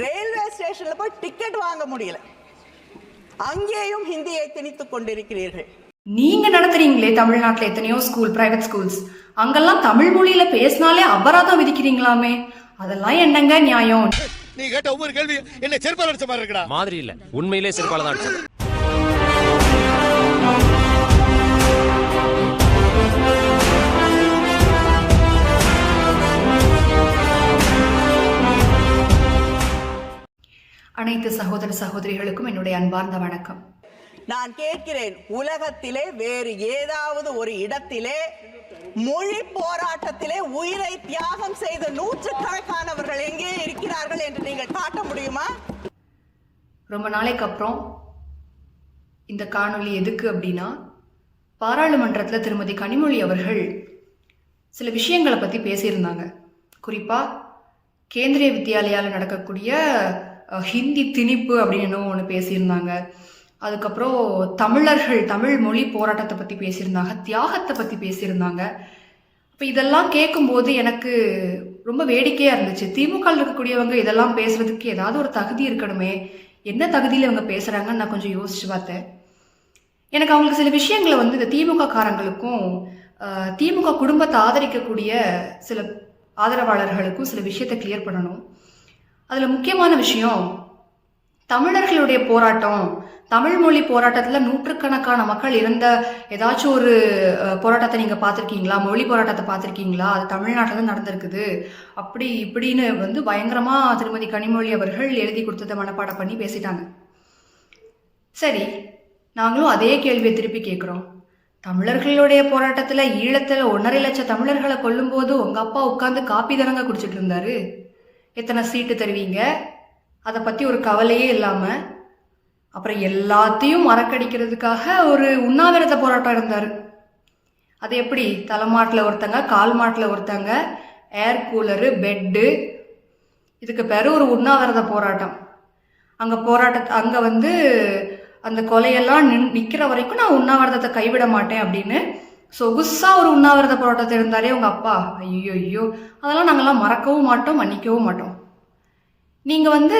Railway ஸ்டேஷன்ல போய் ticket வாங்க முடியல. அங்கேயும் ஹிந்தியை திணித்துக் கொண்டிருக்கிறீர்கள். நீங்க நடத்துறீங்களே தமிழ்நாட்டுல எத்தனையோ ஸ்கூல் பிரைவேட் ஸ்கூல்ஸ் அங்கெல்லாம் தமிழ் மொழியில பேசினாலே அபராதம் விதிக்கிறீங்களாமே. அதெல்லாம் என்னங்க நியாயம்? நீ கேட்ட ஒவ்வொரு கேள்வி என்ன செருப்பால் அடிச்ச மாதிரி இருக்கடா. மாதிரி இல்ல. உண்மையிலே செருப்பால தான் அடிச்சது. அனைத்து சகோதர சகோதரிகளுக்கும் என்னுடைய அன்பார்ந்த வணக்கம். நான் கேட்கிறேன் உலகத்திலே வேறு ஏதாவது ஒரு இடத்திலே மொழி போராட்டத்திலே உயிரை தியாகம் செய்த நூற்றுக்கணக்கானவர்கள் எங்கே இருக்கிறார்கள் என்று நீங்கள் காட்ட முடியுமா? ரொம்ப நாளைக்கு அப்புறம் இந்த காணொளி எதுக்கு அப்படின்னா பாராளுமன்றத்தில் திருமதி கனிமொழி அவர்கள் சில விஷயங்களை பற்றி பேசியிருந்தாங்க. குறிப்பாக கேந்திரிய வித்யாலயாவில் நடக்கக்கூடிய ஹிந்தி திணிப்பு அப்படின்னு ஒன்று பேசியிருந்தாங்க. அதுக்கப்புறம் தமிழர்கள் தமிழ் மொழி போராட்டத்தை பற்றி பேசியிருந்தாங்க தியாகத்தை பற்றி பேசியிருந்தாங்க. இப்போ இதெல்லாம் கேட்கும்போது எனக்கு ரொம்ப வேடிக்கையாக இருந்துச்சு. திமுகவில் இருக்கக்கூடியவங்க இதெல்லாம் பேசுறதுக்கு ஏதாவது ஒரு தகுதி இருக்கணுமே. என்ன தகுதியில் இவங்க பேசுகிறாங்கன்னு நான் கொஞ்சம் யோசிச்சு பார்த்தேன். எனக்கு அவங்களுக்கு சில விஷயங்களை வந்து இந்த திமுக காரங்களுக்கும் திமுக குடும்பத்தை ஆதரிக்கக்கூடிய சில ஆதரவாளர்களுக்கும் சில விஷயத்தை கிளியர் பண்ணணும். அதில் முக்கியமான விஷயம் தமிழர்களுடைய போராட்டம். தமிழ் மொழி போராட்டத்தில் நூற்றுக்கணக்கான மக்கள் இருந்த ஏதாச்சும் ஒரு போராட்டத்தை நீங்கள் பார்த்துருக்கீங்களா? மொழி போராட்டத்தை பார்த்துருக்கீங்களா? அது தமிழ்நாட்டில் தான் நடந்திருக்குது. அப்படி இப்படின்னு வந்து பயங்கரமாக திருமதி கனிமொழி அவர்கள் எழுதி கொடுத்ததை மனப்பாடம் பண்ணி பேசிட்டாங்க. சரி நாங்களும் அதே கேள்வியை திருப்பி கேட்குறோம். தமிழர்களுடைய போராட்டத்தில் ஈழத்தில் ஒன்றரை லட்சம் தமிழர்களை கொல்லும்போது உங்கள் அப்பா உட்காந்து காப்பி தரங்க குடிச்சிட்டு இருந்தாரு? எத்தனை சீட்டு தருவீங்க? அதை பற்றி ஒரு கவலையே இல்லாமல் அப்புறம் எல்லாத்தையும் மறக்கடிக்கிறதுக்காக ஒரு உண்ணாவிரத போராட்டம் இருந்தார். அது எப்படி? தலைமாட்டில் ஒருத்தங்க கால் மாட்டில் ஒருத்தங்க ஏர் கூலரு பெட்டு இதுக்கு பேர் ஒரு உண்ணாவிரத போராட்டம். அங்கே போராட்ட அங்கே வந்து அந்த கொலையெல்லாம் நின் நிற்கிற வரைக்கும் நான் உண்ணாவிரதத்தை கைவிட மாட்டேன் அப்படின்னு சொகுசாக ஒரு உண்ணாவிரத போராட்டத்தை இருந்தாரே உங்கள் அப்பா ஐயோ ஐயோ அதெல்லாம் நாங்கள்லாம் மறக்கவும் மாட்டோம் மன்னிக்கவும் மாட்டோம். நீங்கள் வந்து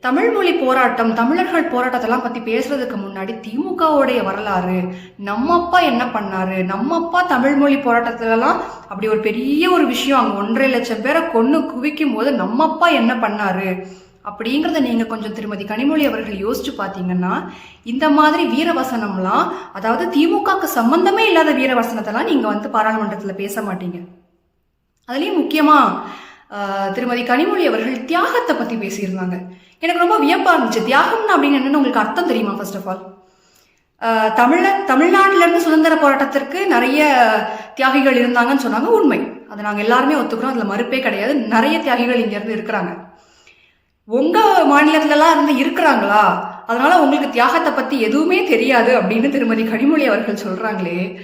தமிழ் மொழி போராட்டம் தமிழர்கள் போராட்டத்தெல்லாம் பற்றி பேசுறதுக்கு முன்னாடி திமுகவுடைய வரலாறு நம்ம அப்பா என்ன பண்ணாரு நம்ம அப்பா தமிழ் மொழி போராட்டத்துலலாம் அப்படி ஒரு பெரிய ஒரு விஷயம் அங்கே ஒன்றரை லட்சம் பேரை கொன்று குவிக்கும் போது நம்ம அப்பா என்ன பண்ணாரு அப்படிங்கிறத நீங்க கொஞ்சம் திருமதி கனிமொழி அவர்கள் யோசிச்சு பார்த்தீங்கன்னா இந்த மாதிரி வீரவசனம்லாம் அதாவது திமுகக்கு சம்பந்தமே இல்லாத வீரவசனத்தெல்லாம் நீங்க வந்து பாராளுமன்றத்தில் பேச மாட்டீங்க. அதுலேயும் முக்கியமாக திருமதி கனிமொழி அவர்கள் தியாகத்தை பற்றி பேசியிருந்தாங்க. எனக்கு ரொம்ப வியப்பாக இருந்துச்சு. தியாகம்னா அப்படின்னு என்னன்னு உங்களுக்கு அர்த்தம் தெரியுமா ஃபர்ஸ்ட் ஆஃப் ஆல் தமிழ தமிழ்நாட்டிலேருந்து சுதந்திர போராட்டத்திற்கு நிறைய தியாகிகள் இருந்தாங்கன்னு சொன்னாங்க. உண்மை. அதை நாங்கள் எல்லாருமே ஒத்துக்கிறோம். அதில் மறுப்பே கிடையாது. நிறைய தியாகிகள் இங்கேருந்து இருக்கிறாங்க. உங்க மாநிலத்திலலாம் இருந்து இருக்கிறாங்களா? அதனால உங்களுக்கு தியாகத்தை பத்தி எதுவுமே தெரியாது அப்படின்னு திருமதி கனிமொழி அவர்கள் சொல்றாங்களே.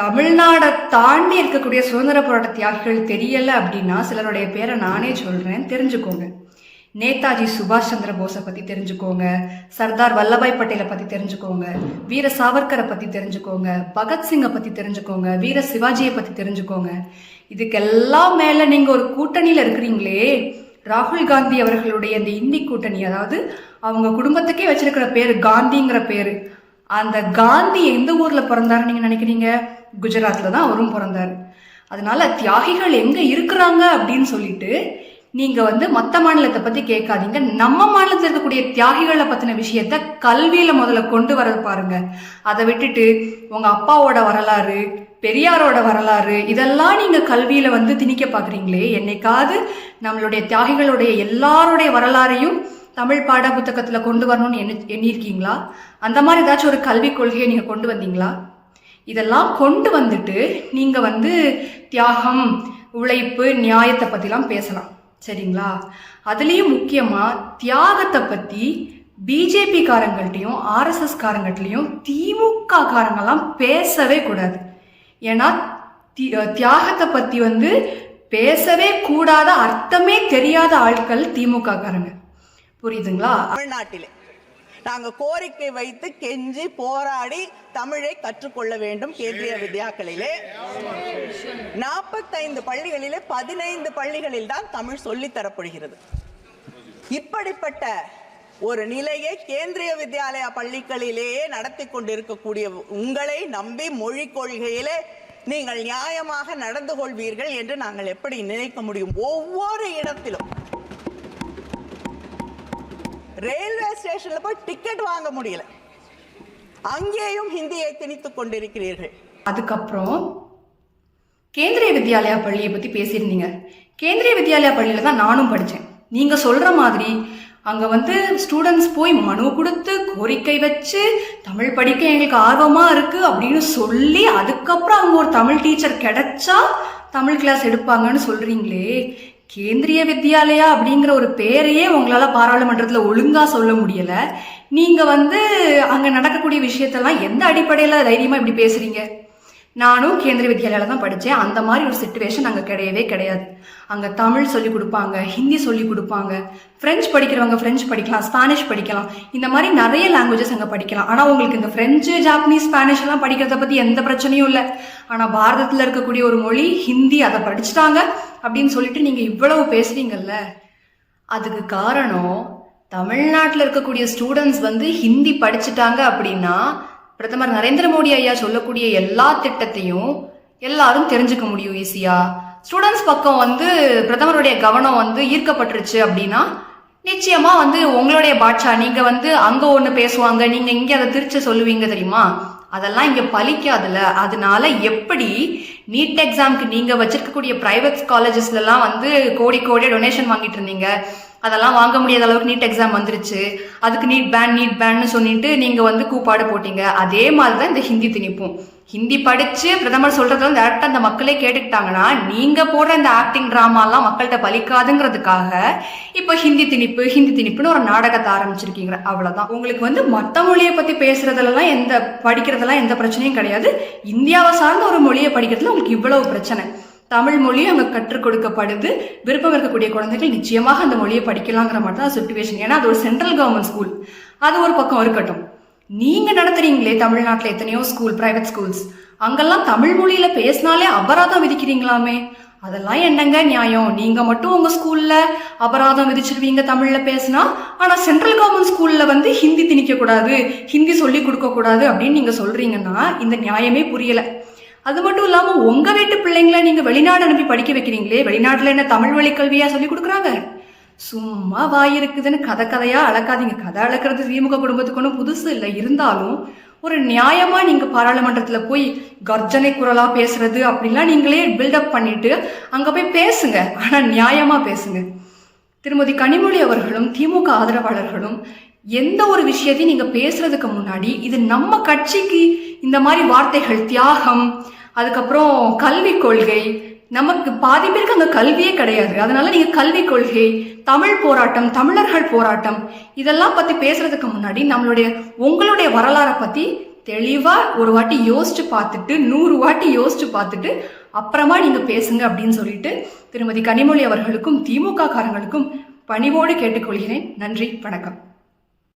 தமிழ்நாடை தாண்டி இருக்கக்கூடிய சுதந்திர போராட்ட தியாகிகள் தெரியல அப்படின்னா சிலருடைய பேரை நானே சொல்றேன். தெரிஞ்சுக்கோங்க. நேதாஜி சுபாஷ் சந்திர போஸை பத்தி தெரிஞ்சுக்கோங்க. சர்தார் வல்லபாய் பட்டேலை பத்தி தெரிஞ்சுக்கோங்க. வீர சாவர்கரை பத்தி தெரிஞ்சுக்கோங்க. பகத்சிங்கை பத்தி தெரிஞ்சுக்கோங்க. வீர சிவாஜியை பத்தி தெரிஞ்சுக்கோங்க. இதுக்கெல்லாம் மேல நீங்க ஒரு கூட்டணியில இருக்கிறீங்களே. ராகுல் காந்தி அவர்களுடைய இந்த இந்தி கூட்டணி அதாவது அவங்க குடும்பத்துக்கே வச்சிருக்கிற பேர் காந்திங்கிற பேர். அந்த காந்தி எந்த ஊர்ல பிறந்தாரு நீங்க நினைக்கிறீங்க? குஜராத்ல தான் அவரும் பிறந்தாரு. அதனால தியாகிகள் எங்க இருக்கிறாங்க அப்படின்னு சொல்லிட்டு நீங்க வந்து மற்ற மாநிலத்தை பத்தி கேட்காதீங்க. நம்ம மாநிலத்தில் இருக்கக்கூடிய தியாகிகளை பத்தின விஷயத்த கல்வியில முதல்ல கொண்டு வர பாருங்க. அதை விட்டுட்டு உங்க அப்பாவோட வரலாறு பெரியாரோட வரலாறு இதெல்லாம் நீங்க கல்வியில வந்து திணிக்க பாக்குறீங்களே. என்னைக்காவது நம்மளுடைய தியாகிகளுடைய எல்லாருடைய வரலாறையும் தமிழ் பாட புத்தகத்தில் கொண்டு வரணும்னு எண்ணி எண்ணியிருக்கீங்களா? அந்த மாதிரி ஏதாச்சும் ஒரு கல்விக் கொள்கையை நீங்கள் கொண்டு வந்தீங்களா? இதெல்லாம் கொண்டு வந்துட்டு நீங்கள் வந்து தியாகம் உழைப்பு நியாயத்தை பற்றிலாம் பேசலாம். சரிங்களா? அதுலேயும் முக்கியமாக தியாகத்தை பற்றி பிஜேபி காரங்கள்ட்டையும் ஆர்எஸ்எஸ் காரங்கள்ட்டையும் திமுக காரங்கள்லாம் பேசவே கூடாது. ஏன்னா தி- தியாகத்தை பற்றி வந்து பேசவே கூடாத அர்த்தமே தெரியாத ஆட்கள் திமுக காரங்க புரியுதுங்களா? தமிழ்நாட்டிலே நாங்க கோரிக்கை வைத்து கெஞ்சி போராடி தமிழை கற்றுக்கொள்ள வேண்டும் கேந்திரிய வித்யாக்களிலே. நாற்பத்தைந்து பள்ளிகளிலே பதினைந்து பள்ளிகளில் தான் தமிழ் சொல்லித்தரப்படுகிறது இப்படிப்பட்ட ஒரு நிலையை கேந்திரிய வித்யாலயா பள்ளிகளிலேயே நடத்தி கொண்டிருக்கக்கூடிய உங்களை நம்பி மொழி கொள்கையிலே நீங்கள் நியாயமாக நடந்து கொள்வீர்கள் என்று நாங்கள் எப்படி நினைக்க முடியும்? ஒவ்வொரு இடத்திலும். ரயில்வே ஸ்டேஷன்ல போய் டிக்கெட் வாங்க முடியல. அங்கேயும் ஹிந்தியை திணித்துக் கொண்டிருக்கிறீர்கள். அதுக்கப்புறம் கேந்திரிய வித்யாலயா பள்ளியை பத்தி பேசியிருந்தீங்க. கேந்திரிய வித்யாலயா பள்ளியில தான் நானும் படித்தேன் நீங்க சொல்ற மாதிரி அங்கே வந்து ஸ்டூடெண்ட்ஸ் போய் மனு கொடுத்து கோரிக்கை வச்சு தமிழ் படிக்க எங்களுக்கு ஆர்வமாக இருக்குது அப்படின்னு சொல்லி அதுக்கப்புறம் அவங்க ஒரு தமிழ் டீச்சர் கிடைச்சா தமிழ் கிளாஸ் எடுப்பாங்கன்னு சொல்கிறீங்களே கேந்திரிய வித்யாலயா அப்படிங்கிற ஒரு பேரையே உங்களால் பாராளுமன்றத்தில் ஒழுங்காக சொல்ல முடியலை. நீங்கள் வந்து அங்கே நடக்கக்கூடிய விஷயத்தெல்லாம் எந்த அடிப்படையில் தைரியமாக இப்படி பேசுகிறீங்க நானும் கேந்திரிய வித்யாலயால தான் படித்தேன் அந்த மாதிரி ஒரு சுச்சுவேஷன் அங்கே கிடையவே கிடையாது. அங்கே தமிழ் சொல்லி கொடுப்பாங்க ஹிந்தி சொல்லி கொடுப்பாங்க. ஃப்ரெஞ்ச் படிக்கிறவங்க ஃப்ரெஞ்ச் படிக்கலாம் ஸ்பானிஷ் படிக்கலாம். இந்த மாதிரி நிறைய லாங்குவேஜஸ் அங்கே படிக்கலாம். ஆனால் உங்களுக்கு இந்த ஃப்ரெஞ்சு ஜாப்பனீஸ் ஸ்பானிஷ் எல்லாம் படிக்கிறத பற்றி எந்த பிரச்சனையும் இல்லை. ஆனால் பாரதத்தில் இருக்கக்கூடிய ஒரு மொழி ஹிந்தி அதை படிச்சுட்டாங்க அப்படின்னு சொல்லிட்டு நீங்கள் இவ்வளவு பேசுறீங்கல்ல. அதுக்கு காரணம் தமிழ்நாட்டில் இருக்கக்கூடிய ஸ்டூடெண்ட்ஸ் வந்து ஹிந்தி படிச்சுட்டாங்க அப்படின்னா பிரதமர் நரேந்திர மோடி ஐயா சொல்லக்கூடிய எல்லா திட்டத்தையும் எல்லாரும் தெரிஞ்சுக்க முடியும் ஈஸியா ஸ்டூடெண்ட்ஸ் பக்கம் வந்து பிரதமருடைய கவனம் வந்து ஈர்க்கப்பட்டுருச்சு அப்படின்னா நிச்சயமா வந்து உங்களுடைய பாட்சா நீங்க வந்து அங்க ஒண்ணு பேசுவாங்க நீங்க இங்க அதை திருச்சி சொல்லுவீங்க தெரியுமா? அதெல்லாம் இங்க பலிக்காதுல. அதனால எப்படி நீட் எக்ஸாம்க்கு நீங்க வச்சிருக்கக்கூடிய பிரைவேட் காலேஜஸ்ல எல்லாம் வந்து கோடி கோடி டொனேஷன் வாங்கிட்டு இருந்தீங்க? அதெல்லாம் வாங்க முடியாத அளவுக்கு நீட் எக்ஸாம் வந்துருச்சு. அதுக்கு நீட் பேன் நீட் பேன்னு சொல்லிட்டு நீங்க வந்து கூப்பாடு போட்டீங்க. அதே மாதிரி தான் இந்த ஹிந்தி திணிப்பும். ஹிந்தி படிச்சு பிரதமர் சொல்றதெல்லாம் டேரக்டா அந்த மக்களே கேட்டுக்கிட்டாங்கன்னா நீங்க போடுற இந்த ஆக்டிங் ட்ராமாலாம் மக்கள்கிட்ட பலிக்காதுங்கிறதுக்காக இப்ப ஹிந்தி திணிப்பு ஹிந்தி திணிப்புன்னு ஒரு நாடகத்தை ஆரம்பிச்சிருக்கீங்க. அவ்வளவுதான். உங்களுக்கு வந்து மத்த மொழியை பத்தி பேசுறதுலலாம் எந்த படிக்கிறதெல்லாம் எந்த பிரச்சனையும் கிடையாது. இந்தியாவை சார்ந்த ஒரு மொழியை படிக்கிறதுல உங்களுக்கு இவ்வளவு பிரச்சனை. தமிழ் மொழி அங்கே கற்றுக் கொடுக்கப்படுது. விருப்பம் இருக்கக்கூடிய குழந்தைகள் நிச்சயமாக அந்த மொழியை படிக்கலாங்கிற மாதிரி தான் சுச்சுவேஷன் ஏன்னா அது ஒரு சென்ட்ரல் கவர்மெண்ட் ஸ்கூல் அது ஒரு பக்கம் இருக்கட்டும். நீங்க நடத்துறீங்களே தமிழ்நாட்டில் எத்தனையோ ஸ்கூல் பிரைவேட் ஸ்கூல்ஸ் அங்கெல்லாம் தமிழ் மொழியில பேசினாலே அபராதம் விதிக்கிறீங்களாமே. அதெல்லாம் என்னங்க நியாயம்? நீங்க மட்டும் உங்க ஸ்கூல்ல அபராதம் விதிச்சிருவீங்க தமிழ்ல பேசினா? ஆனா சென்ட்ரல் கவர்மெண்ட் ஸ்கூல்ல வந்து ஹிந்தி திணிக்க கூடாது ஹிந்தி சொல்லி கொடுக்க கூடாது அப்படின்னு நீங்க சொல்றீங்கன்னா இந்த நியாயமே புரியல. அது மட்டும் இல்லாம உங்க வீட்டு பிள்ளைங்களை நீங்க வெளிநாடு அனுப்பி படிக்க வைக்கிறீங்களே வெளிநாட்டுல என்ன தமிழ் வழி கல்வியா சொல்லி கொடுக்குறாங்க? சும்மா வாய் இருக்குதுன்னு கதை கதையா அளக்காதீங்க. கதை அளக்கிறது திமுக குடும்பத்துக்கு ஒன்றும் புதுசு இல்லை. இருந்தாலும் ஒரு நியாயமா நீங்க பாராளுமன்றத்துல போய் கர்ஜனை குரலா பேசுறது அப்படிலாம் நீங்களே பில்டப் பண்ணிட்டு அங்க போய் பேசுங்க. ஆனா நியாயமா பேசுங்க. திருமதி கனிமொழி அவர்களும் திமுக ஆதரவாளர்களும் எந்த ஒரு விஷயத்தையும் நீங்க பேசுறதுக்கு முன்னாடி இது நம்ம கட்சிக்கு இந்த மாதிரி வார்த்தைகள் தியாகம் அதுக்கப்புறம் கல்வி கொள்கை நமக்கு பாதி பேருக்கு அங்க கல்வியே கிடையாது. அதனால நீங்க கல்வி கொள்கை தமிழ் போராட்டம் தமிழர்கள் போராட்டம் இதெல்லாம் பத்தி பேசுறதுக்கு முன்னாடி நம்மளுடைய உங்களுடைய வரலாறை பத்தி தெளிவா ஒரு வாட்டி யோசிச்சு பார்த்துட்டு நூறு வாட்டி யோசிச்சு பார்த்துட்டு அப்புறமா நீங்க பேசுங்க அப்படின்னு சொல்லிட்டு திருமதி கனிமொழி அவர்களுக்கும் திமுக காரங்களுக்கும் பணிவோடு கேட்டுக்கொள்கிறேன். நன்றி வணக்கம்.